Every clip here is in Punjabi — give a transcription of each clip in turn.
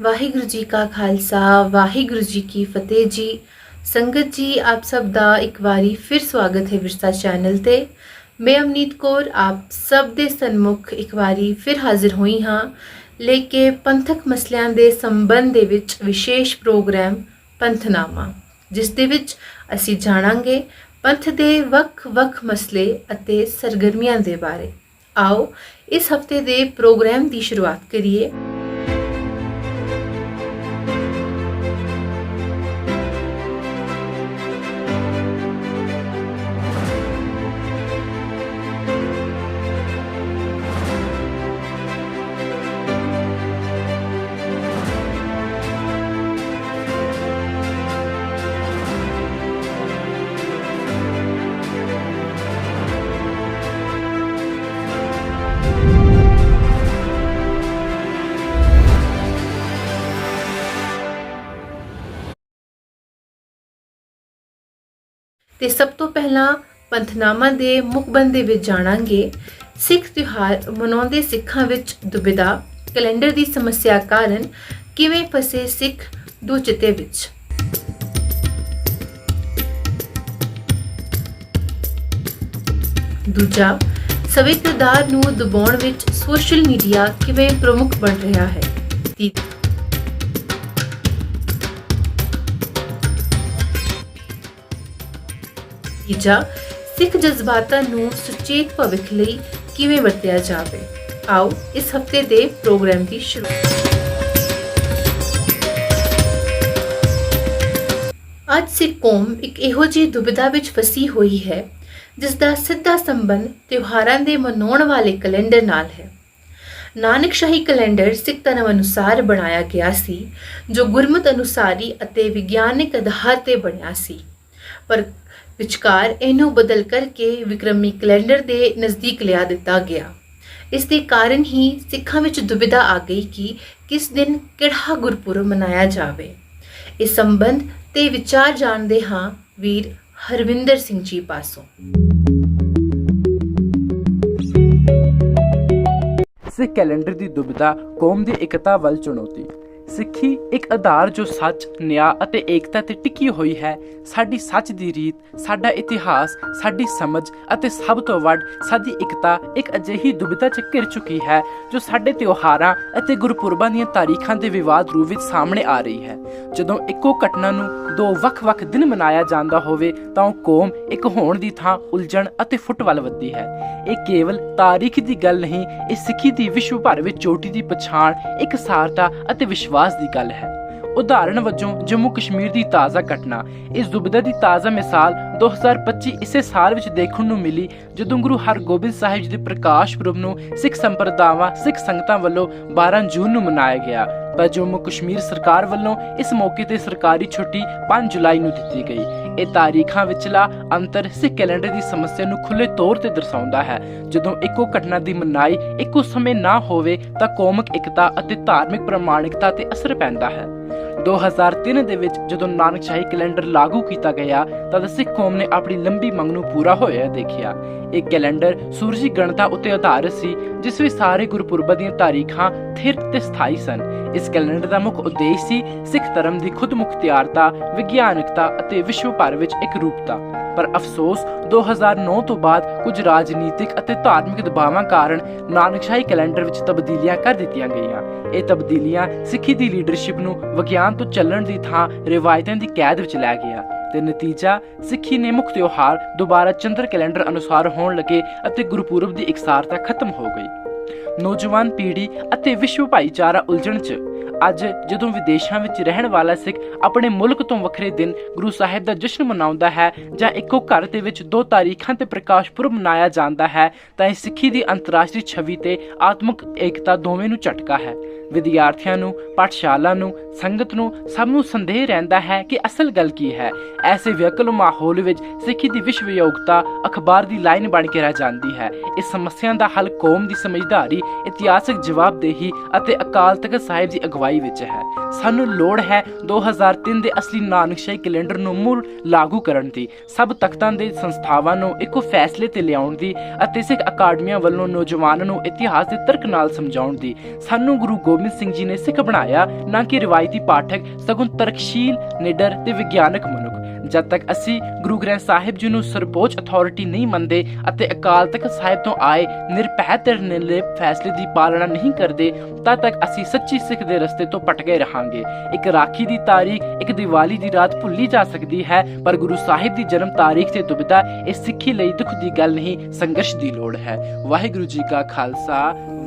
ਵਾਹਿਗੁਰੂ ਜੀ ਕਾ ਖਾਲਸਾ, ਵਾਹਿਗੁਰੂ ਜੀ ਕੀ ਫਤਿਹ ਜੀ। ਸੰਗਤ ਜੀ, ਆਪ ਸਭ ਦਾ ਇੱਕ ਵਾਰੀ ਫਿਰ ਸਵਾਗਤ ਹੈ ਵਿਰਸਾ ਚੈਨਲ ਤੇ। ਮੈਂ ਅਮਨੀਤ ਕੌਰ, ਆਪ ਸਭ ਦੇ ਸਨਮੁਖ ਇੱਕ ਵਾਰੀ ਫਿਰ ਹਾਜ਼ਰ ਹੋਈ ਹਾਂ। ਲੈ ਕੇ ਪੰਥਕ ਮਸਲਿਆਂ ਦੇ ਸੰਬੰਧ ਦੇ ਵਿੱਚ ਵਿਸ਼ੇਸ਼ ਪ੍ਰੋਗਰਾਮ ਪੰਥਨਾਮਾ, ਜਿਸ ਦੇ ਵਿੱਚ ਅਸੀਂ ਜਾਣਾਂਗੇ ਪੰਥ ਦੇ ਵੱਖ-ਵੱਖ ਮਸਲੇ ਅਤੇ ਸਰਗਰਮੀਆਂ ਦੇ ਬਾਰੇ। ਆਓ, ਇਸ ਹਫ਼ਤੇ ਦੇ ਪ੍ਰੋਗਰਾਮ ਦੀ ਸ਼ੁਰੂਆਤ ਕਰੀਏ। ਤੇ ਸਭ ਤੋਂ ਪਹਿਲਾਂ ਪੰਥਨਾਮਾ ਦੇ ਮੁਖਬੰਦ ਦੇ ਵਿੱਚ ਜਾਣਾਂਗੇ। ਸਿੱਖ ਤਿਉਹਾਰ ਮਨਾਉਂਦੇ ਸਿੱਖਾਂ ਵਿੱਚ ਦੁਬਿਧਾ, ਕੈਲੰਡਰ ਦੀ ਸਮੱਸਿਆ ਕਾਰਨ ਕਿਵੇਂ ਫਸੇ ਸਿੱਖ ਦੁਚਿੱਤੇ ਵਿੱਚ? ਦੂਜਾ ਸੰਵਿਧਾਨ ਨੂੰ ਦਬਾਉਣ ਵਿੱਚ ਸੋਸ਼ਲ ਮੀਡੀਆ ਕਿਵੇਂ ਪ੍ਰਮੁੱਖ ਬਣ ਰਿਹਾ ਹੈ? ਤੀ- ਤੀਜਾ ਸਿੱਖ ਜਜ਼ਬਾਤਾਂ ਨੂੰ ਸੁਚੇਤ ਭਵਿੱਖ ਲਈ ਕਿਵੇਂ ਵਰਤਿਆ ਜਾਵੇ? ਆਓ ਇਸ ਹਫ਼ਤੇ ਦੇ ਪ੍ਰੋਗਰਾਮ ਦੀ ਸ਼ੁਰੂਆਤ ਅੱਜ ਸਿੱਖ ਕੌਮ ਇੱਕ ਇਹੋ ਜਿਹੀ ਦੁਬਿਧਾ ਵਿੱਚ ਫਸੀ ਹੋਈ ਹੈ ਜਿਸ ਦਾ ਸਿੱਧਾ ਸੰਬੰਧ ਤਿਉਹਾਰਾਂ ਦੇ ਮਨਾਉਣ ਵਾਲੇ ਕੈਲੰਡਰ ਨਾਲ ਹੈ। ਨਾਨਕ ਸ਼ਾਹੀ ਕੈਲੰਡਰ ਸਿੱਖ ਧਰਮ ਅਨੁਸਾਰ ਬਣਾਇਆ ਗਿਆ ਸੀ, ਜੋ ਗੁਰਮਤ ਅਨੁਸਾਰੀ ਅਤੇ ਵਿਗਿਆਨਿਕ ਆਧਾਰ ਤੇ ਬਣਿਆ ਸੀ। ਪਰ ਵਿਚਕਾਰ ਇਹਨੂੰ ਬਦਲ ਕਰਕੇ ਵਿਕਰਮੀ ਕੈਲੰਡਰ ਦੇ ਨਜ਼ਦੀਕ ਲਿਆ ਦਿੱਤਾ ਗਿਆ। ਇਸ ਦੇ ਕਾਰਨ ਹੀ ਸਿੱਖਾਂ ਵਿੱਚ ਦੁਬਿਧਾ ਆ ਗਈ ਕਿ ਕਿਸ ਦਿਨ ਕਿਹੜਾ ਗੁਰਪੁਰਬ ਮਨਾਇਆ ਜਾਵੇ। ਇਸ ਸੰਬੰਧ ਤੇ ਵਿਚਾਰ ਜਾਣਦੇ ਹਾਂ ਵੀਰ ਹਰਵਿੰਦਰ ਸਿੰਘ ਜੀ ਪਾਸੋਂ। ਸਿੱਖ ਕੈਲੰਡਰ ਦੀ ਦੁਬਿਧਾ ਕੌਮ ਦੀ ਇਕਤਾ ਵੱਲ ਚੁਣੌਤੀ। ਸਿੱਖੀ ਇੱਕ ਆਧਾਰ ਜੋ ਸੱਚ, ਨਿਆਂ ਅਤੇ ਏਕਤਾ ਤੇ ਟਿਕੀ ਹੋਈ ਹੈ। ਸਾਡੀ ਸੱਚ ਦੀ ਰੀਤ, ਸਾਡਾ ਇਤਿਹਾਸ, ਸਾਡੀ ਸਮਝ ਅਤੇ ਸਭ ਤੋਂ ਵੱਡ ਸਾਡੀ ਇਕਤਾ ਇੱਕ ਅਜਿਹੀ ਦੁਬਿਧਾ 'ਚ ਘਿਰ ਚੁੱਕੀ ਹੈ, ਜੋ ਸਾਡੇ ਤਿਉਹਾਰਾਂ ਅਤੇ ਗੁਰਪੁਰਬਾਂ ਦੀਆਂ ਤਾਰੀਖਾਂ ਦੇ ਵਿਵਾਦ ਰੂਪ ਵਿੱਚ ਸਾਹਮਣੇ ਆ ਰਹੀ ਹੈ। ਜਦੋਂ ਇੱਕੋ ਘਟਨਾ ਨੂੰ ਦੋ ਵੱਖ-ਵੱਖ ਦਿਨ ਮਨਾਇਆ ਜਾਂਦਾ ਹੋਵੇ, ਤਾਂ ਉਹ ਕੌਮ ਇੱਕ ਹੋਣ ਦੀ ਥਾਂ ਉਲਝਣ ਅਤੇ ਫੁੱਟ ਵੱਲ ਵੱਧਦੀ ਹੈ। ਇਹ ਕੇਵਲ ਤਾਰੀਖ ਦੀ ਗੱਲ ਨਹੀਂ, ਇਹ ਸਿੱਖੀ ਦੀ ਵਿਸ਼ਵ ਭਰ ਵਿੱਚ ਚੋਟੀ ਦੀ ਪਛਾਣ, ਇੱਕ ਸਾਰਤਾ ਅਤੇ ਵਿਸ਼ਵਾਸ ਦੀ ਗੱਲ ਹੈ। ਉਦਾਹਰਣ ਵਜੋਂ, ਜੰਮੂ ਕਸ਼ਮੀਰ ਦੀ ਤਾਜ਼ਾ ਘਟਨਾ। ਇਸ ਦੁਬਿਧਾ ਦੀ ਤਾਜ਼ਾ ਮਿਸਾਲ 2025 ਇਸੇ ਸਾਲ ਵਿੱਚ ਦੇਖਣ ਨੂੰ ਮਿਲੀ, ਜਦੋਂ ਗੁਰੂ ਹਰਗੋਬਿੰਦ ਸਾਹਿਬ ਜੀ ਦੇ ਪ੍ਰਕਾਸ਼ ਪੁਰਬ ਨੂੰ ਸਿੱਖ ਸੰਪਰਦਾਵਾਂ, ਸਿੱਖ ਸੰਗਤਾਂ ਵੱਲੋਂ 12 ਜੂਨ ਨੂੰ ਮਨਾਇਆ ਗਿਆ। ਪਰ ਜੰਮੂ ਕਸ਼ਮੀਰ ਸਰਕਾਰ ਵੱਲੋਂ ਇਸ ਮੌਕੇ ਤੇ ਸਰਕਾਰੀ ਛੁੱਟੀ 5 ਜੁਲਾਈ ਨੂੰ ਦਿੱਤੀ ਗਈ, ਇਹ ਤਾਰੀਖਾਂ ਵਿਚਲਾ ਅੰਤਰ ਸਿੱਖ ਕੈਲੰਡਰ ਦੀ ਸਮੱਸਿਆ ਨੂੰ ਖੁੱਲੇ ਤੌਰ ਤੇ ਦਰਸਾਉਂਦਾ ਹੈ। ਜਦੋਂ ਇੱਕੋ ਘਟਨਾ ਦੀ ਮਨਾਈ ਇੱਕੋ ਸਮੇਂ ਨਾ ਹੋਵੇ ਤਾਂ ਕੌਮਿਕ ਇਕਤਾ ਅਤੇ ਧਾਰਮਿਕ ਪ੍ਰਮਾਣਿਕਤਾ ਤੇ ਅਸਰ ਪੈਂਦਾ ਹੈ। 2003 ਦੇ ਵਿੱਚ ਜਦੋਂ ਨਾਨਕਸ਼ਾਹੀ ਕੈਲੰਡਰ ਲਾਗੂ ਕੀਤਾ ਗਿਆ, ਤਦ ਸਿੱਖ ਕੌਮ ਨੇ ਆਪਣੀ ਲੰਬੀ ਮੰਗ ਨੂੰ ਪੂਰਾ ਹੋਇਆ ਦੇਖਿਆ। ਇਹ ਕੈਲੰਡਰ ਸੂਰਜੀ ਗਣਤਾ ਉੱਤੇ ਆਧਾਰਿਤ ਸੀ, ਜਿਸ ਵਿੱਚ ਸਾਰੇ ਗੁਰਪੁਰਬਾਂ ਦੀਆਂ ਤਾਰੀਖਾਂ ਥਿਰ ਤੇ ਸਥਾਈ ਸਨ। ਇਸ ਕੈਲੰਡਰ ਦਾ ਮੁੱਖ ਉਦੇਸ਼ ਸੀ ਸਿੱਖ ਧਰਮ ਦੀ ਖੁਦਮੁਖਤਿਆਰਤਾ, ਵਿਗਿਆਨਕਤਾ ਅਤੇ ਵਿਸ਼ਵ ਭਰ ਵਿੱਚ ਇੱਕ ਰੂਪਤਾ। ਪਰ ਅਫਸੋਸ 2009 ਤੋਂ ਬਾਅਦ ਕੁਝ ਰਾਜਨੀਤਿਕ ਅਤੇ ਧਾਰਮਿਕ ਦਬਾਵਾਂ ਕਾਰਨ ਨਾਨਕਸ਼ਾਹੀ ਕੈਲੰਡਰ ਵਿੱਚ ਤਬਦੀਲੀਆਂ ਕਰ ਦਿੱਤੀਆਂ ਗਈਆਂ। ਇਹ ਤਬਦੀਲੀਆਂ ਸਿੱਖੀ ਦੀ ਲੀਡਰਸ਼ਿਪ ਨੂੰ ਵਿਗਿਆਨ ਤੋਂ ਚੱਲਣ ਦੀ ਥਾਂ ਰਿਵਾਇਤਾਂ ਦੀ ਕੈਦ ਵਿੱਚ ਲੈ ਗਿਆ ਤੇ ਨਤੀਜਾ, ਸਿੱਖੀ ਨੇ ਮੁੱਖ ਤਿਉਹਾਰ ਦੁਬਾਰਾ ਚੰਦਰ ਕੈਲੰਡਰ ਅਨੁਸਾਰ ਹੋਣ ਲੱਗੇ ਅਤੇ ਗੁਰਪੁਰਬ ਦੀ ਇਕਸਾਰਤਾ ਖਤਮ ਹੋ ਗਈ। ਨੌਜਵਾਨ ਪੀੜ੍ਹੀ ਅਤੇ ਵਿਸ਼ਵ ਭਾਈਚਾਰਾ ਉਲਝਣ 'ਚ ਅੱਜ ਜਦੋਂ ਵਿਦੇਸ਼ਾਂ ਵਿੱਚ ਰਹਿਣ ਵਾਲਾ ਸਿੱਖ ਆਪਣੇ ਮੁਲਕ ਤੋਂ ਵੱਖਰੇ ਦਿਨ ਗੁਰੂ ਸਾਹਿਬ ਦਾ ਜਸ਼ਨ ਮਨਾਉਂਦਾ ਹੈ ਜਾਂ ਇੱਕੋ ਘਰ ਦੇ ਵਿੱਚ ਦੋ ਤਾਰੀਖਾਂ ਤੇ ਪ੍ਰਕਾਸ਼ ਪੁਰਬ ਮਨਾਇਆ ਜਾਂਦਾ ਹੈ, ਤਾਂ ਇਹ ਸਿੱਖੀ ਦੀ ਅੰਤਰਰਾਸ਼ਟਰੀ ਛਵੀ ਤੇ ਆਤਮਿਕ ਏਕਤਾ ਦੋਵੇਂ ਨੂੰ ਝਟਕਾ ਹੈ। ਵਿਦਿਆਰਥੀਆਂ ਨੂੰ, ਪਾਠਸ਼ਾਲਾ ਨੂੰ, ਸੰਗਤ ਨੂੰ ਸਭ ਨੂੰ ਸੰਦੇਹ ਰਹਿੰਦਾ ਹੈ ਕਿ ਅਸਲ ਗੱਲ ਕੀ ਹੈ। ਐਸੇ ਵਿਅਕਲ ਮਾਹੌਲ ਵਿੱਚ ਸਿੱਖੀ ਦੀ ਵਿਸ਼ਵ ਯੋਗਤਾ ਅਖਬਾਰ ਦੀ ਲਾਈਨ ਬਣ ਕੇ ਰਹਿ ਜਾਂਦੀ ਹੈ। ਇਸ ਸਮੱਸਿਆ ਦਾ ਹੱਲ ਕੌਮ ਦੀ ਸਮਝਦਾਰੀ, ਇਤਿਹਾਸਕ ਜਵਾਬਦੇਹੀ ਅਤੇ ਅਕਾਲ ਤਖਤ ਸਾਹਿਬ ਦੀ ਅਗਵਾਈ ਵਿੱਚ ਹੈ। ਸਾਨੂੰ ਲੋੜ ਹੈ 2003 ਦੇ ਅਸਲੀ ਨਾਨਕਸ਼ਾਹੀ ਕੈਲੰਡਰ ਨੂੰ ਮੁੜ ਲਾਗੂ ਕਰਨ ਦੀ, ਸਭ ਤਖਤਾਂ ਦੇ ਸੰਸਥਾਵਾਂ ਨੂੰ ਇੱਕੋ ਫੈਸਲੇ ਤੇ ਲਿਆਉਣ ਦੀ ਅਤੇ ਸਿੱਖ ਅਕਾਡਮੀਆਂ ਵੱਲੋਂ ਨੌਜਵਾਨਾਂ ਨੂੰ ਇਤਿਹਾਸ ਦੇ ਤਰਕ ਨਾਲ ਸਮਝਾਉਣ ਦੀ। ਸਾਨੂੰ ਗੁਰੂ ਗੋਬਿੰਦ ਗੋਬਿੰਦ ਸਿੰਘ ਜੀ ਨੇ ਸਿੱਖ ਬਣਾਇਆ, ਨਾ ਕਿ ਰਿਵਾਇਤੀ ਪਾਠਕ, ਸਗੋਂ ਤਰਕਸ਼ੀਲ, ਨਿਡਰ ਤੇ ਵਿਗਿਆਨਕ ਮਨੁੱਖ। ਜਦ ਤੱਕ ਅਸੀਂ ਗੁਰੂ ਗ੍ਰੰਥ ਸਾਹਿਬ ਜੀ ਨੂੰ ਸਰਵੋੱਚ ਅਥਾਰਟੀ ਨਹੀਂ ਮੰਨਦੇ ਅਤੇ ਅਕਾਲ ਤਖਤ ਸਾਹਿਬ ਤੋਂ ਆਏ ਨਿਰਭੈ ਤੇ ਨਿਰਲੇਪ ਫੈਸਲੇ ਦੀ ਪਾਲਣਾ ਨਹੀਂ ਕਰਦੇ ਤਦ ਤੱਕ ਅਸੀਂ ਸੱਚੀ ਸਿੱਖ ਦੇ ਰਸਤੇ ਤੋਂ ਭਟਕੇ ਰਹਾਂਗੇ। ਇੱਕ ਰਾਖੀ ਦੀ ਤਾਰੀਖ, ਇੱਕ ਦੀਵਾਲੀ ਦੀ ਰਾਤ ਭੁੱਲੀ ਜਾ ਸਕਦੀ ਹੈ, ਪਰ ਗੁਰੂ ਸਾਹਿਬ ਦੀ ਜਨਮ ਤਾਰੀਖ ਤੇ ਦੁਬਿਧਾ ਇਹ ਸਿੱਖੀ ਲਈ ਦੁੱਖ ਦੀ ਗੱਲ ਨਹੀਂ, ਸੰਘਰਸ਼ ਦੀ ਲੋੜ ਹੈ। ਵਾਹਿਗੁਰੂ ਜੀ ਕਾ ਖਾਲਸਾ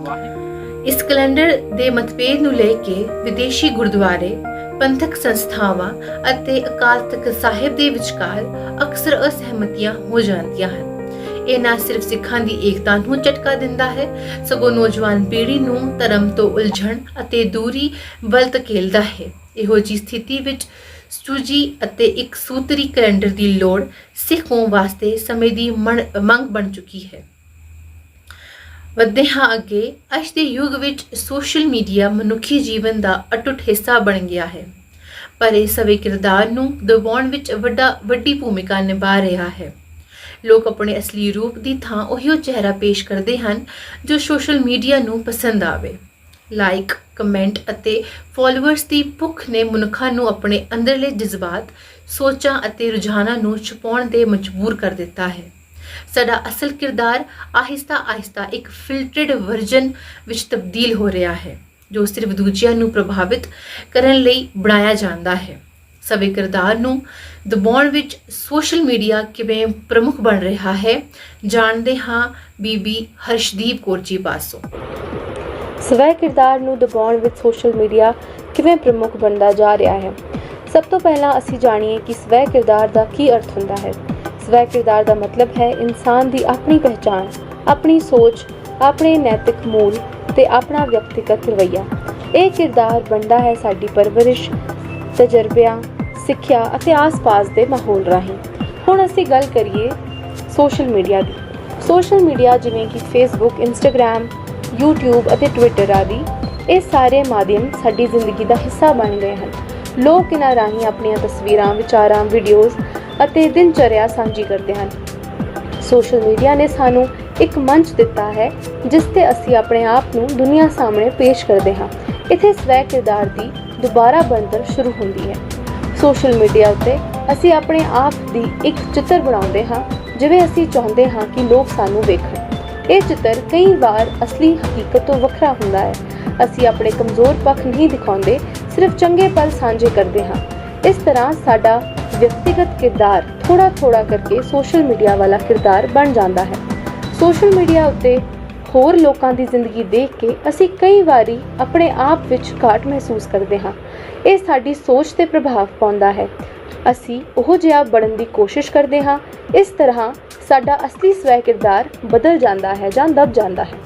ਵਾਹਿਗੁਰੂ ਇਸ ਕੈਲੰਡਰ ਦੇ ਮਤਭੇਦ ਨੂੰ ਲੈ ਕੇ ਵਿਦੇਸ਼ੀ ਗੁਰਦੁਆਰੇ, ਪੰਥਕ ਸੰਸਥਾਵਾਂ ਅਤੇ ਅਕਾਲ ਤਖਤ ਸਾਹਿਬ ਦੇ ਵਿਚਕਾਰ ਅਕਸਰ ਅਸਹਿਮਤੀਆਂ ਹੋ ਜਾਂਦੀਆਂ ਹਨ। ਇਹ ਨਾ ਸਿਰਫ ਸਿੱਖਾਂ ਦੀ ਏਕਤਾ ਨੂੰ ਝਟਕਾ ਦਿੰਦਾ ਹੈ, ਸਗੋਂ ਨੌਜਵਾਨ ਪੀੜ੍ਹੀ ਨੂੰ ਧਰਮ ਤੋਂ ਉਲਝਣ ਅਤੇ ਦੂਰੀ ਵੱਲ ਧਕੇਲਦਾ ਹੈ। ਇਹੋ ਜਿਹੀ ਸਥਿਤੀ ਵਿੱਚ ਸੂਜੀ ਅਤੇ ਇੱਕ ਸੂਤਰੀ ਕੈਲੰਡਰ ਦੀ ਲੋੜ ਸਿੱਖੋਂ ਵਾਸਤੇ ਸਮੇਂ ਦੀ ਮਣ- ਮੰਗ ਬਣ ਚੁੱਕੀ ਹੈ। ਵਧਦੇ ਹਾਂ ਅੱਗੇ। ਅੱਜ ਦੇ ਯੁੱਗ ਵਿੱਚ ਸੋਸ਼ਲ ਮੀਡੀਆ ਮਨੁੱਖੀ ਜੀਵਨ ਦਾ ਅਟੁੱਟ ਹਿੱਸਾ ਬਣ ਗਿਆ ਹੈ। ਪਰ ਇਹ ਸਵੇ ਕਿਰਦਾਰ ਨੂੰ ਦਬਾਉਣ ਵਿੱਚ ਵੱਡਾ, ਵੱਡੀ ਭੂਮਿਕਾ ਨਿਭਾ ਰਿਹਾ ਹੈ। ਲੋਕ ਆਪਣੇ ਅਸਲੀ ਰੂਪ ਦੀ ਥਾਂ ਉਹੀਓ ਚਿਹਰਾ ਪੇਸ਼ ਕਰਦੇ ਹਨ ਜੋ ਸੋਸ਼ਲ ਮੀਡੀਆ ਨੂੰ ਪਸੰਦ ਆਵੇ। ਲਾਈਕ, ਕਮੈਂਟ ਅਤੇ ਫਾਲੋਅਰਸ ਦੀ ਭੁੱਖ ਨੇ ਮਨੁੱਖਾਂ ਨੂੰ ਆਪਣੇ ਅੰਦਰਲੇ ਜਜ਼ਬਾਤ, ਸੋਚਾਂ ਅਤੇ ਰੁਝਾਨਾਂ ਨੂੰ ਛੁਪਾਉਣ 'ਤੇ ਮਜਬੂਰ ਕਰ ਦਿੱਤਾ ਹੈ। ਸਾਡਾ ਅਸਲ ਕਿਰਦਾਰ ਆਹਿਸਤਾ ਆਹਿਸਤਾ ਇੱਕ ਫਿਲਟਰਡ ਵਰਜਨ ਵਿੱਚ ਤਬਦੀਲ ਹੋ ਰਿਹਾ ਹੈ, ਜੋ ਸਿਰਫ ਦੂਜਿਆਂ ਨੂੰ ਪ੍ਰਭਾਵਿਤ ਕਰਨ ਲਈ ਬਣਾਇਆ ਜਾਂਦਾ ਹੈ। ਸਵੇ ਕਿਰਦਾਰ ਨੂੰ ਦਬਾਉਣ ਵਿੱਚ ਸੋਸ਼ਲ ਮੀਡੀਆ ਕਿਵੇਂ ਪ੍ਰਮੁੱਖ ਬਣ ਰਿਹਾ ਹੈ, ਜਾਣਦੇ ਹਾਂ ਬੀਬੀ ਹਰਸ਼ਦੀਪ ਕੌਰ ਜੀ ਪਾਸੋਂ। ਸਵੈ ਕਿਰਦਾਰ ਨੂੰ ਦਬਾਉਣ ਵਿੱਚ ਸੋਸ਼ਲ ਮੀਡੀਆ ਕਿਵੇਂ ਪ੍ਰਮੁੱਖ ਬਣਦਾ ਜਾ ਰਿਹਾ ਹੈ, ਸਭ ਤੋਂ ਪਹਿਲਾਂ ਅਸੀਂ ਜਾਣੀਏ ਕਿ ਸਵੈ ਕਿਰਦਾਰ ਦਾ ਕੀ ਅਰਥ ਹੁੰਦਾ ਹੈ। ਸਵੈ ਕਿਰਦਾਰ ਦਾ ਮਤਲਬ ਹੈ ਇਨਸਾਨ ਦੀ ਆਪਣੀ ਪਹਿਚਾਣ, ਆਪਣੀ ਸੋਚ, ਆਪਣੇ ਨੈਤਿਕ ਮੂਲ ਤੇ ਆਪਣਾ ਵਿਅਕਤੀਗਤ ਰਵੱਈਆ। ਇਹ ਕਿਰਦਾਰ ਬਣਦਾ ਹੈ ਸਾਡੀ ਪਰਵਰਿਸ਼, ਤਜਰਬਿਆਂ, ਸਿੱਖਿਆ ਅਤੇ ਆਸ-ਪਾਸ ਦੇ ਮਾਹੌਲ ਰਾਹੀਂ। ਹੁਣ ਅਸੀਂ ਗੱਲ ਕਰੀਏ ਸੋਸ਼ਲ ਮੀਡੀਆ ਦੀ। ਸੋਸ਼ਲ ਮੀਡੀਆ ਜਿਵੇਂ ਕਿ ਫੇਸਬੁੱਕ ਇੰਸਟਾਗ੍ਰam YouTube ਅਤੇ ਟਵਿੱਟਰ ਆਦਿ, ਇਹ ਸਾਰੇ ਮਾਧਿਅਮ ਸਾਡੀ ਜ਼ਿੰਦਗੀ ਦਾ ਹਿੱਸਾ ਬਣ ਗਏ ਹਨ। ਲੋਕ ਇਹਨਾਂ ਰਾਹੀਂ ਆਪਣੀਆਂ ਤਸਵੀਰਾਂ, ਵਿਚਾਰਾਂ ਵੀਡੀਓਜ਼ ਅਤੇ ਦਿਨਚਰਿਆ ਸਾਂਝੀ ਕਰਦੇ ਹਨ। ਸੋਸ਼ਲ ਮੀਡੀਆ ਨੇ ਸਾਨੂੰ ਇੱਕ ਮੰਚ ਦਿੱਤਾ ਹੈ, ਜਿਸ ਤੇ ਅਸੀਂ ਆਪਣੇ ਆਪ ਨੂੰ ਦੁਨੀਆ ਸਾਹਮਣੇ ਪੇਸ਼ ਕਰਦੇ ਹਾਂ। ਇੱਥੇ ਸਵੈ ਕਿਰਦਾਰ ਦੀ ਦੁਬਾਰਾ ਬਣਤਰ ਸ਼ੁਰੂ ਹੁੰਦੀ ਹੈ। ਸੋਸ਼ਲ ਮੀਡੀਆ ਉੱਤੇ ਅਸੀਂ ਆਪਣੇ ਆਪ ਦੀ ਇੱਕ ਚਿੱਤਰ ਬਣਾਉਂਦੇ ਹਾਂ, ਜਿਵੇਂ ਅਸੀਂ ਚਾਹੁੰਦੇ ਹਾਂ ਕਿ ਲੋਕ ਸਾਨੂੰ ਵੇਖਣ। ਇਹ ਚਿੱਤਰ ਕਈ ਵਾਰ ਅਸਲੀ ਹਕੀਕਤ ਤੋਂ ਵੱਖਰਾ ਹੁੰਦਾ ਹੈ। ਅਸੀਂ ਆਪਣੇ ਕਮਜ਼ੋਰ ਪੱਖ ਨਹੀਂ ਦਿਖਾਉਂਦੇ, ਸਿਰਫ ਚੰਗੇ ਪਲ ਸਾਂਝੇ ਕਰਦੇ ਹਾਂ। ਇਸ ਤਰ੍ਹਾਂ ਸਾਡਾ ਵਿਅਕਤੀਗਤ ਕਿਰਦਾਰ ਥੋੜਾ ਥੋੜਾ ਕਰਕੇ ਸੋਸ਼ਲ ਮੀਡੀਆ ਵਾਲਾ ਕਿਰਦਾਰ ਬਣ ਜਾਂਦਾ ਹੈ। ਸੋਸ਼ਲ ਮੀਡੀਆ ਉੱਤੇ ਹੋਰ ਲੋਕਾਂ ਦੀ ਜ਼ਿੰਦਗੀ ਦੇਖ ਕੇ ਅਸੀਂ ਕਈ ਵਾਰੀ ਆਪਣੇ ਆਪ ਵਿੱਚ ਘਾਟ ਮਹਿਸੂਸ ਕਰਦੇ ਹਾਂ। ਇਹ ਸਾਡੀ ਸੋਚ ਤੇ ਪ੍ਰਭਾਵ ਪਾਉਂਦਾ ਹੈ। ਅਸੀਂ ਉਹ ਜਿਹਾ ਬਣਨ ਦੀ ਕੋਸ਼ਿਸ਼ ਕਰਦੇ ਹਾਂ, ਇਸ ਤਰ੍ਹਾਂ ਸਾਡਾ ਅਸਲੀ ਸਵੈ ਕਿਰਦਾਰ ਬਦਲ ਜਾਂਦਾ ਹੈ ਜਾਂ ਦਬ ਜਾਂਦਾ ਹੈ।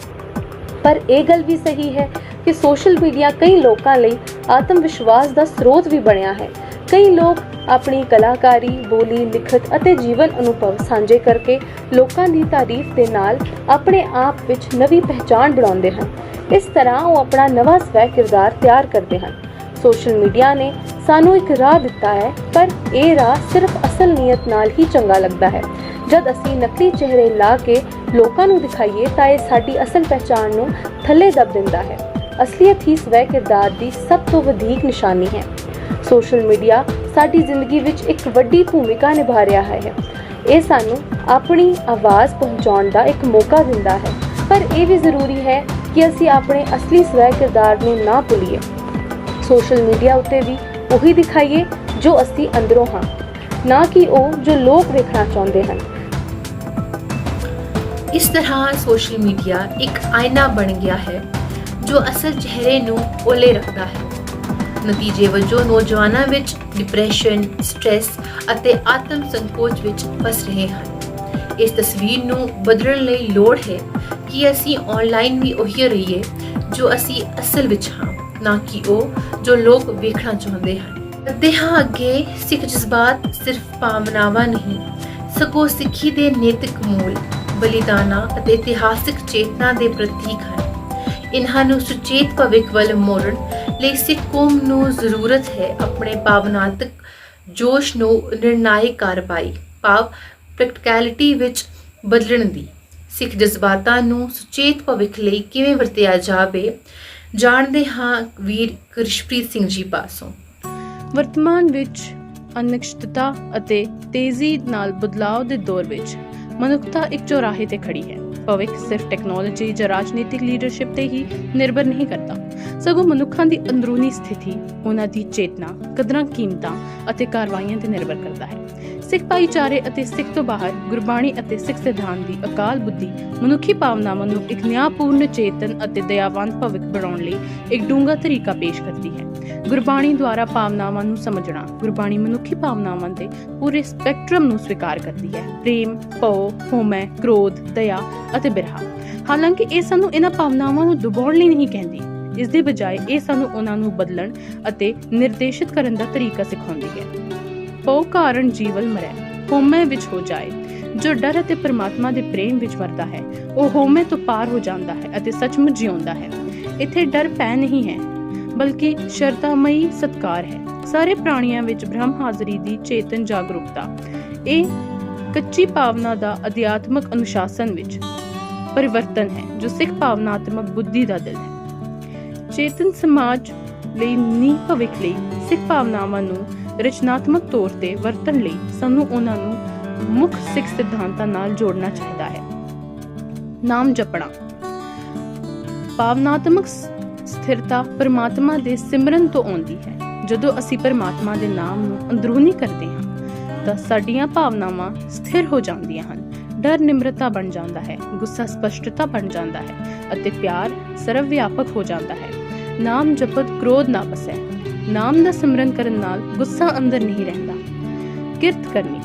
ਪਰ ਇਹ ਗੱਲ ਵੀ ਸਹੀ ਹੈ ਕਿ ਸੋਸ਼ਲ ਮੀਡੀਆ ਕਈ ਲੋਕਾਂ ਲਈ ਆਤਮ ਵਿਸ਼ਵਾਸ ਦਾ ਸਰੋਤ ਵੀ ਬਣਿਆ ਹੈ। ਕਈ ਲੋਕ ਆਪਣੀ ਕਲਾਕਾਰੀ, ਬੋਲੀ, ਲਿਖਤ ਅਤੇ ਜੀਵਨ ਅਨੁਭਵ ਸਾਂਝੇ ਕਰਕੇ ਲੋਕਾਂ ਦੀ ਤਾਰੀਫ ਦੇ ਨਾਲ ਆਪਣੇ ਆਪ ਵਿੱਚ ਨਵੀਂ ਪਹਿਚਾਣ ਬਣਾਉਂਦੇ ਹਨ। ਇਸ ਤਰ੍ਹਾਂ ਉਹ ਆਪਣਾ ਨਵਾਂ ਸਵੈ ਕਿਰਦਾਰ ਤਿਆਰ ਕਰਦੇ ਹਨ। ਸੋਸ਼ਲ ਮੀਡੀਆ ਨੇ ਸਾਨੂੰ ਇੱਕ ਰਾਹ ਦਿੱਤਾ ਹੈ, ਪਰ ਇਹ ਰਾਹ ਸਿਰਫ ਅਸਲ ਨੀਅਤ ਨਾਲ ਹੀ ਚੰਗਾ ਲੱਗਦਾ ਹੈ। ਜਦ ਅਸੀਂ ਨਕਲੀ ਚਿਹਰੇ ਲਾ ਕੇ ਲੋਕਾਂ ਨੂੰ ਦਿਖਾਈਏ, ਤਾਂ ਇਹ ਸਾਡੀ ਅਸਲ ਪਹਿਚਾਣ ਨੂੰ ਥੱਲੇ ਦਬ ਦਿੰਦਾ ਹੈ। ਅਸਲੀਅਤ ਹੀ ਸਵੈ ਕਿਰਦਾਰ ਦੀ ਸਭ ਤੋਂ ਵਧੇਕ ਨਿਸ਼ਾਨੀ ਹੈ। ਸੋਸ਼ਲ ਮੀਡੀਆ ਸਾਡੀ ਜ਼ਿੰਦਗੀ ਵਿੱਚ ਇੱਕ ਵੱਡੀ ਭੂਮਿਕਾ ਨਿਭਾ ਰਿਹਾ ਹੈ। ਇਹ ਸਾਨੂੰ ਆਪਣੀ ਆਵਾਜ਼ ਪਹੁੰਚਾਉਣ ਦਾ ਇੱਕ ਮੌਕਾ ਦਿੰਦਾ ਹੈ। ਪਰ ਇਹ ਵੀ ਜ਼ਰੂਰੀ ਹੈ ਕਿ ਅਸੀਂ ਆਪਣੇ ਅਸਲੀ ਸਵੈ ਕਿਰਦਾਰ ਨੂੰ ਨਾ ਭੁੱਲੀਏ। ਸੋਸ਼ਲ ਮੀਡੀਆ ਉੱਤੇ ਵੀ ਉਹੀ ਦਿਖਾਈਏ ਜੋ ਅਸੀਂ ਅੰਦਰੋਂ ਹਾਂ, ਨਾ ਕਿ ਉਹ ਜੋ ਲੋਕ ਵੇਖਣਾ ਚਾਹੁੰਦੇ ਹਨ। ਇਸ ਤਰ੍ਹਾਂ ਸੋਸ਼ਲ ਮੀਡੀਆ ਇੱਕ ਆਇਨਾ ਬਣ ਗਿਆ ਹੈ, ਜੋ ਅਸਲ ਚਿਹਰੇ ਨੂੰ ਓਲੇ ਰੱਖਦਾ ਹੈ। ਨਤੀਜੇ ਵਜੋਂ ਨੌਜਵਾਨਾਂ ਵਿੱਚ ਡਿਪਰੈਸ਼ਨ ਸਟ੍ਰੈਸ ਅਤੇ ਆਤਮ ਸੰਕੋਚ ਵਿੱਚ ਫਸ ਰਹੇ ਹਨ। ਇਸ ਤਸਵੀਰ ਨੂੰ ਬਦਲਣ ਲਈ ਲੋੜ ਹੈ ਕਿ ਅਸੀਂ ਆਨਲਾਈਨ ਵੀ ਉਹੀ ਰਹੀਏ ਜੋ ਅਸੀਂ ਅਸਲ ਵਿੱਚ ਹਾਂ, ਨਾ ਕਿ ਉਹ ਜੋ ਲੋਕ ਵੇਖਣਾ ਚਾਹੁੰਦੇ ਹਨ। ਅੱਦੇ ਹਾਂ ਅੱਗੇ, ਸਿੱਖ ਜਜ਼ਬਾਤ ਸਿਰਫ ਭਾਵਨਾਵਾਂ ਨਹੀਂ, ਸਗੋਂ ਸਿੱਖੀ ਦੇ ਨੈਤਿਕ ਮੂਲ, ਬਲੀਦਾਨਾਂ ਅਤੇ ਇਤਿਹਾਸਿਕ ਚੇਤਨਾ ਦੇ ਪ੍ਰਤੀਕ ਹਨ। ਇਨ੍ਹਾਂ ਨੂੰ ਸੁਚੇਤ ਭਵਿੱਖ ਵੱਲ ਮੋੜਨ ਲਈ ਸਿੱਖ ਕੌਮ ਨੂੰ ਜ਼ਰੂਰਤ ਹੈ ਆਪਣੇ ਭਾਵਨਾਤਮਕ ਜੋਸ਼ ਨੂੰ ਨਿਰਣਾਇਕ ਕਾਰਵਾਈ, ਭਾਵ ਪ੍ਰੈਕਟੀਕੈਲਿਟੀ ਵਿੱਚ ਬਦਲਣ ਦੀ। ਸਿੱਖ ਜਜ਼ਬਾਤਾਂ ਨੂੰ ਸੁਚੇਤ ਭਵਿੱਖ ਲਈ ਕਿਵੇਂ ਵਰਤਿਆ ਜਾਵੇ, ਜਾਣਦੇ ਹਾਂ ਵੀਰ ਕ੍ਰਿਸ਼ਪ੍ਰੀਤ ਸਿੰਘ ਜੀ ਪਾਸੋਂ। ਵਰਤਮਾਨ ਵਿੱਚ ਅਨਿਸ਼ਚਿਤਤਾ ਅਤੇ ਤੇਜ਼ੀ ਨਾਲ ਬਦਲਾਅ ਦੇ ਦੌਰ ਵਿੱਚ ਮਨੁੱਖਤਾ ਇੱਕ ਚੌਰਾਹੇ ਤੇ ਖੜੀ ਹੈ। ਭਵਿੱਖ ਸਿਰਫ ਟੈਕਨੋਲੋਜੀ ਜਾਂ ਰਾਜਨੀਤਿਕ ਲੀਡਰਸ਼ਿਪ ਤੇ ਹੀ ਨਿਰਭਰ ਨਹੀਂ ਕਰਦਾ। ਸਗੋਂ ਮਨੁੱਖਾਂ ਦੀ ਅੰਦਰੂਨੀ ਸਥਿਤੀ, ਉਹਨਾਂ ਦੀ ਚੇਤਨਾ, ਕਦਰਾਂ ਕੀਮਤਾਂ ਅਤੇ ਕਾਰਵਾਈਆਂ ਤੇ ਨਿਰਭਰ ਕਰਦਾ ਹੈ। ਸਿੱਖ ਭਾਈਚਾਰੇ ਅਤੇ ਸਿੱਖ ਤੋਂ ਬਾਹਰ ਗੁਰਬਾਣੀ ਅਤੇ ਸਿੱਖ ਸਿਧਾਂਤ ਦੀ ਅਕਾਲ ਬੁੱਧੀ ਮਨੁੱਖੀ ਭਾਵਨਾਵਾਂ ਨੂੰ ਇੱਕ ਨਿਆਂਪੂਰਨ ਚੇਤਨ ਅਤੇ ਦਇਆਵਾਨ ਭਵਿੱਖ ਬਣਾਉਣ ਲਈ ਇੱਕ ਡੂੰਘਾ ਤਰੀਕਾ ਪੇਸ਼ ਕਰਦੀ ਹੈ। ਗੁਰਬਾਣੀ ਦੁਆਰਾ ਭਾਵਨਾਵਾਂ ਨੂੰ ਸਮਝਣਾ, ਗੁਰਬਾਣੀ ਮਨੁੱਖੀ ਭਾਵਨਾਵਾਂ ਦੇ ਪੂਰੇ ਸਪੈਕਟਰਮ ਨੂੰ ਸਵੀਕਾਰ ਕਰਦੀ ਹੈ। ਪ੍ਰੇਮ, ਭਉ, ਹਉਮੈ, ਕ੍ਰੋਧ, ਦਇਆ ਅਤੇ ਬਿਰਹਾ। ਹਾਲਾਂਕਿ ਇਹ ਸਾਨੂੰ ਇਹਨਾਂ ਭਾਵਨਾਵਾਂ ਨੂੰ ਦਬਾਉਣ ਲਈ ਨਹੀਂ ਕਹਿੰਦੀ। ਇਸ ਦੇ ਬਜਾਏ ਇਹ ਸਾਨੂੰ ਉਹਨਾਂ ਨੂੰ ਬਦਲਣ ਅਤੇ ਨਿਰਦੇਸ਼ਿਤ ਕਰਨ ਦਾ ਤਰੀਕਾ ਸਿਖਾਉਂਦੀ ਹੈ। ਭਉ ਕਾਰਨ ਜੀਵਲ ਮਰੈ, ਹਉਮੈ ਵਿੱਚ ਹੋ ਜਾਏ। ਜੋ ਡਰ ਅਤੇ ਪਰਮਾਤਮਾ ਦੇ ਪ੍ਰੇਮ ਵਿੱਚ ਵਰਦਾ ਹੈ, ਉਹ ਹਉਮੈ ਤੋਂ ਪਾਰ ਹੋ ਜਾਂਦਾ ਹੈ ਅਤੇ ਸੱਚਮੁੱਚ ਜਿਉਂਦਾ ਹੈ। ਇੱਥੇ ਡਰ ਪੈ ਨਹੀਂ ਹੈ, ਬਲਕਿ ਸ਼ਰਤਾਮਈ ਸਤਕਾਰ ਹੈ। ਸਾਰੇ ਪ੍ਰਾਣੀਆਂ ਵਿੱਚ ਬ੍ਰਹਮ ਹਾਜ਼ਰੀ ਦੀ ਚੇਤਨ ਜਾਗਰੂਕਤਾ, ਇਹ ਕੱਚੀ ਭਾਵਨਾ ਦਾ ਅਧਿਆਤਮਕ ਅਨੁਸ਼ਾਸਨ ਵਿੱਚ ਪਰਿਵਰਤਨ ਹੈ, ਜੋ ਸਿੱਖ ਭਾਵਨਾਤਮਕ ਬੁੱਧੀ ਦਾ ਦਿਲ ਹੈ। ਚੇਤਨ ਸਮਾਜ ਲਈ ਨੀਂਹ ਭਵਿੱਖ ਲਈ ਸਿੱਖ ਭਾਵਨਾਵਾਂ ਨੂੰ ਰਚਨਾਤਮਕ ਤੌਰ ਤੇ ਵਰਤਣ ਲਈ ਸਾਨੂੰ ਉਹਨਾਂ ਨੂੰ ਮੁੱਖ ਸਿੱਖ ਸਿਧਾਂਤਾਂ ਨਾਲ ਜੋੜਨਾ ਚਾਹੀਦਾ ਹੈ। ਨਾਮ ਜਪਣਾ। ਭਾਵਨਾਤਮਕ ਸਥਿਰਤਾ ਪਰਮਾਤਮਾ ਦੇ ਸਿਮਰਨ ਤੋਂ ਆਉਂਦੀ ਹੈ। ਜਦੋਂ ਅਸੀਂ ਪਰਮਾਤਮਾ ਦੇ ਨਾਮ ਨੂੰ ਅੰਦਰੂਨੀ ਕਰਦੇ ਹਾਂ, ਤਾਂ ਸਾਡੀਆਂ ਭਾਵਨਾਵਾਂ ਸਥਿਰ ਹੋ ਜਾਂਦੀਆਂ ਹਨ। ਡਰ, ਨਿਮਰਤਾ ਬਣ ਜਾਂਦਾ ਹੈ, ਗੁੱਸਾ ਸਪਸ਼ਟਤਾ ਬਣ ਜਾਂਦਾ ਹੈ ਅਤੇ ਪਿਆਰ ਸਰਵ ਵਿਆਪਕ ਹੋ ਜਾਂਦਾ ਹੈ। ਨਾਮ ਜਪਤ ਕ੍ਰੋਧ ਨਾ ਬਸੈ ਨਾਮ ਦਾ ਸਿਮਰਨ ਕਰਨ ਨਾਲ ਗੁੱਸਾ ਅੰਦਰ ਨਹੀਂ ਰਹਿੰਦਾ। ਕਿਰਤ ਕਰਨੀ।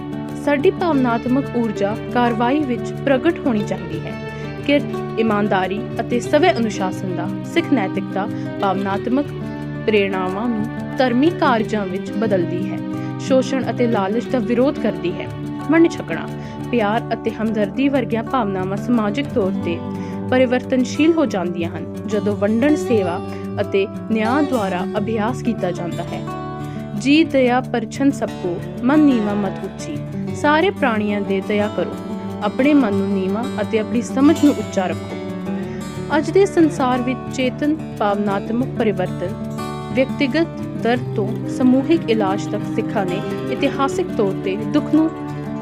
ਸਾਡੀ ਭਾਵਨਾਤਮਕ ਊਰਜਾ ਕਾਰਵਾਈ ਵਿੱਚ ਪ੍ਰਗਟ ਹੋਣੀ ਚਾਹੀਦੀ ਹੈ। ਕਿਰਤ, ਇਮਾਨਦਾਰੀ ਅਤੇ ਸਵੈ ਅਨੁਸ਼ਾਸਨ ਦਾ ਸਿੱਖ ਨੈਤਿਕਤਾ ਭਾਵਨਾਤਮਕ ਪ੍ਰੇਰਣਾਵਾਂ ਨੂੰ ਧਰਮੀ ਕਾਰਜਾਂ ਵਿੱਚ ਬਦਲਦੀ ਹੈ। ਸ਼ੋਸ਼ਣ ਅਤੇ ਲਾਲਚ ਦਾ ਵਿਰੋਧ ਕਰਦੀ ਹੈ। ਵੰਡ ਛਕਣਾ, ਪਿਆਰ ਅਤੇ ਹਮਦਰਦੀ ਵਰਗੀਆਂ ਭਾਵਨਾਵਾਂ ਸਮਾਜਿਕ ਤੌਰ ਤੇ ਪਰਿਵਰਤਨਸ਼ੀਲ ਹੋ ਜਾਂਦੀਆਂ ਹਨ। ਜਦੋਂ ਵੰਡਣ ਸੇਵਾ ਅਤੇ ਨਿਆਂ ਦੁਆਰਾ ਅਭਿਆਸ ਕੀਤਾ ਜਾਂਦਾ ਹੈ। ਜੀ ਦਇਆ ਪਰਛਨ ਸਭ ਕੋ, ਮਨ ਨੀਵਾ ਮਤ ਉੱਚੀ। ਸਾਰੇ ਪ੍ਰਾਣੀਆਂ ਦੇ ਦਇਆ ਕਰੋ। ਆਪਣੇ ਮਨ ਨੂੰ ਨੀਵਾ ਅਤੇ ਆਪਣੀ ਸਮਝ ਨੂੰ ਉੱਚਾ ਰੱਖੋ। ਅੱਜ ਦੇ ਸੰਸਾਰ ਵਿੱਚ ਚੇਤਨ, ਭਾਵਨਾਤਮਕ ਪਰਿਵਰਤਨ, ਵਿਅਕਤੀਗਤ ਦਰਦ ਤੋਂ ਸਮੂਹਿਕ ਇਲਾਜ ਤੱਕ ਸਿੱਖਾਂ ਨੇ ਇਤਿਹਾਸਿਕ ਤੌਰ ਤੇ ਦੁੱਖ ਨੂੰ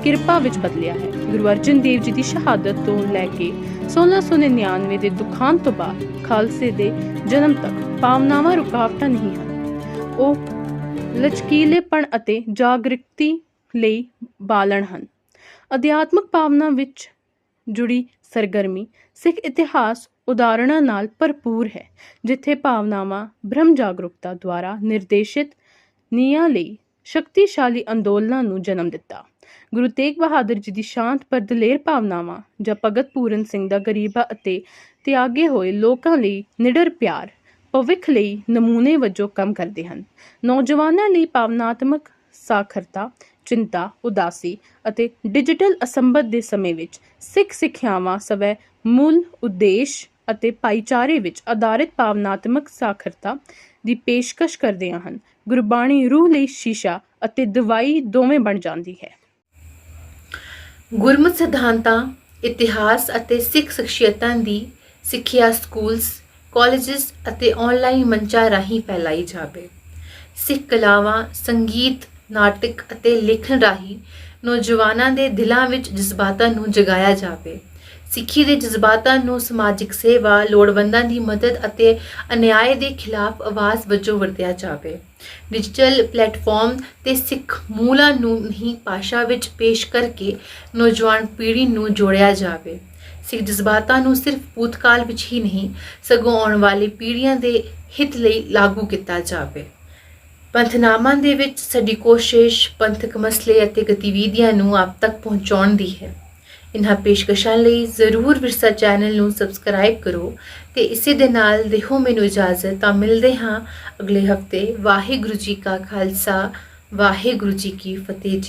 ਕਿਰਪਾ ਵਿੱਚ ਬਦਲਿਆ ਹੈ। ਗੁਰੂ ਅਰਜਨ ਦੇਵ ਜੀ ਦੀ ਸ਼ਹਾਦਤ ਤੋਂ ਲੈ ਕੇ 1699 ਦੇ ਦੁਖਾਂਤ ਤੋਂ ਬਾਅਦ ਖਾਲਸੇ ਦੇ ਜਨਮ ਤੱਕ ਭਾਵਨਾਵਾਂ ਰੁਕਾਵਟਾਂ ਨਹੀਂ ਹਨ। ਉਹ ਲਚਕੀਲੇਪਣ ਅਤੇ ਜਾਗਰੂਕਤੀ ਲਈ ਬਾਲਣ ਹਨ। ਅਧਿਆਤਮਕ ਭਾਵਨਾ ਵਿੱਚ ਜੁੜੀ ਸਰਗਰਮੀ ਸਿੱਖ ਇਤਿਹਾਸ ਉਦਾਹਰਣਾਂ ਨਾਲ ਭਰਪੂਰ ਹੈ, ਜਿੱਥੇ ਭਾਵਨਾਵਾਂ ਬ੍ਰਹਮ ਜਾਗਰੂਕਤਾ ਦੁਆਰਾ ਨਿਰਦੇਸ਼ਿਤ ਨੀਆਂ ਲਈ ਸ਼ਕਤੀਸ਼ਾਲੀ ਅੰਦੋਲਨਾਂ ਨੂੰ ਜਨਮ ਦਿੱਤਾ। ਗੁਰੂ ਤੇਗ ਬਹਾਦਰ ਜੀ ਦੀ ਸ਼ਾਂਤ ਪਰ ਦਲੇਰ ਭਾਵਨਾਵਾਂ ਜਾਂ ਭਗਤ ਪੂਰਨ ਸਿੰਘ ਦਾ ਗਰੀਬਾਂ ਅਤੇ ਤਿਆਗੇ ਹੋਏ ਲੋਕਾਂ ਲਈ ਨਿਡਰ ਪਿਆਰ, ਭਵਿੱਖ ਲਈ ਨਮੂਨੇ ਵਜੋਂ ਕੰਮ ਕਰਦੇ ਹਨ। ਨੌਜਵਾਨਾਂ ਲਈ ਭਾਵਨਾਤਮਕ ਸਾਖਰਤਾ, ਚਿੰਤਾ, ਉਦਾਸੀ ਅਤੇ ਡਿਜੀਟਲ ਅਸੰਬਦ ਦੇ ਸਮੇਂ ਵਿੱਚ ਸਿੱਖ ਸਿੱਖਿਆਵਾਂ ਸਵੈ ਮੂਲ ਉਦੇਸ਼ ਅਤੇ ਭਾਈਚਾਰੇ ਵਿੱਚ ਆਧਾਰਿਤ ਭਾਵਨਾਤਮਕ ਸਾਖਰਤਾ ਦੀ ਪੇਸ਼ਕਸ਼ ਕਰਦੀਆਂ ਹਨ। ਗੁਰਬਾਣੀ ਰੂਹ ਲਈ ਸ਼ੀਸ਼ਾ ਅਤੇ ਦਵਾਈ ਦੋਵੇਂ ਬਣ ਜਾਂਦੀ ਹੈ। ਗੁਰਮਤਿ ਸਿਧਾਂਤਾਂ, ਇਤਿਹਾਸ ਅਤੇ ਸਿੱਖ ਸ਼ਖਸੀਅਤਾਂ ਦੀ ਸਿੱਖਿਆ ਸਕੂਲਸ, ਕਾਲਜਸ ਅਤੇ ਆਨਲਾਈਨ ਮੰਚਾਂ ਰਾਹੀਂ ਫੈਲਾਈ ਜਾਵੇ। ਸਿੱਖ ਕਲਾਵਾਂ, ਸੰਗੀਤ, ਨਾਟਕ ਅਤੇ ਲੇਖਣ ਰਾਹੀਂ ਨੌਜਵਾਨਾਂ ਦੇ ਦਿਲਾਂ ਵਿੱਚ ਜਜ਼ਬਾਤਾਂ ਨੂੰ ਜਗਾਇਆ ਜਾਵੇ। ਸਿੱਖੀ ਦੇ ਜਜ਼ਬਾਤਾਂ ਨੂੰ ਸਮਾਜਿਕ ਸੇਵਾ, ਲੋੜਵੰਦਾਂ ਦੀ ਮਦਦ ਅਤੇ ਅਨਿਆਏ ਦੇ ਖਿਲਾਫ ਆਵਾਜ਼ ਵਜੋਂ ਵਰਤਿਆ ਜਾਵੇ। ਡਿਜੀਟਲ ਪਲੇਟਫਾਰਮ ਤੇ ਸਿੱਖ ਮੂਲਾਂ ਨੂੰ ਹੀ ਭਾਸ਼ਾ ਵਿੱਚ ਪੇਸ਼ ਕਰਕੇ ਨੌਜਵਾਨ ਪੀੜ੍ਹੀ ਨੂੰ ਜੋੜਿਆ ਜਾਵੇ। ਸਿੱਖ ਜਜ਼ਬਾਤਾਂ ਨੂੰ ਸਿਰਫ ਭੂਤਕਾਲ ਵਿੱਚ ਹੀ ਨਹੀਂ, ਸਗੋਂ ਆਉਣ ਵਾਲੀ ਪੀੜ੍ਹੀਆਂ ਦੇ ਹਿੱਤ ਲਈ ਲਾਗੂ ਕੀਤਾ ਜਾਵੇ। ਪੰਥਨਾਮਾ ਦੇ ਵਿੱਚ ਸਾਡੀ ਕੋਸ਼ਿਸ਼, ਪੰਥਕ ਮਸਲੇ ਅਤੇ ਗਤੀਵਿਧੀਆਂ ਨੂੰ ਆਪ ਤੱਕ ਪਹੁੰਚਾਉਣ ਦੀ ਹੈ। ਇਨ੍ਹਾਂ ਪੇਸ਼ਕਸ਼ਾਂ ਲਈ ਜ਼ਰੂਰ ਵਿਰਸਾ ਚੈਨਲ ਨੂੰ ਸਬਸਕ੍ਰਾਈਬ ਕਰੋ ਤੇ ਇਸੇ ਦੇ ਨਾਲ ਦਿਓ ਮੈਨੂੰ ਇਜਾਜ਼ਤ। ਤਾਂ ਮਿਲਦੇ ਹਾਂ ਅਗਲੇ ਹਫ਼ਤੇ। ਵਾਹਿਗੁਰੂ ਜੀ ਕਾ ਖਾਲਸਾ, ਵਾਹਿਗੁਰੂ ਜੀ ਕੀ ਫਤਿਹ ਜੀ।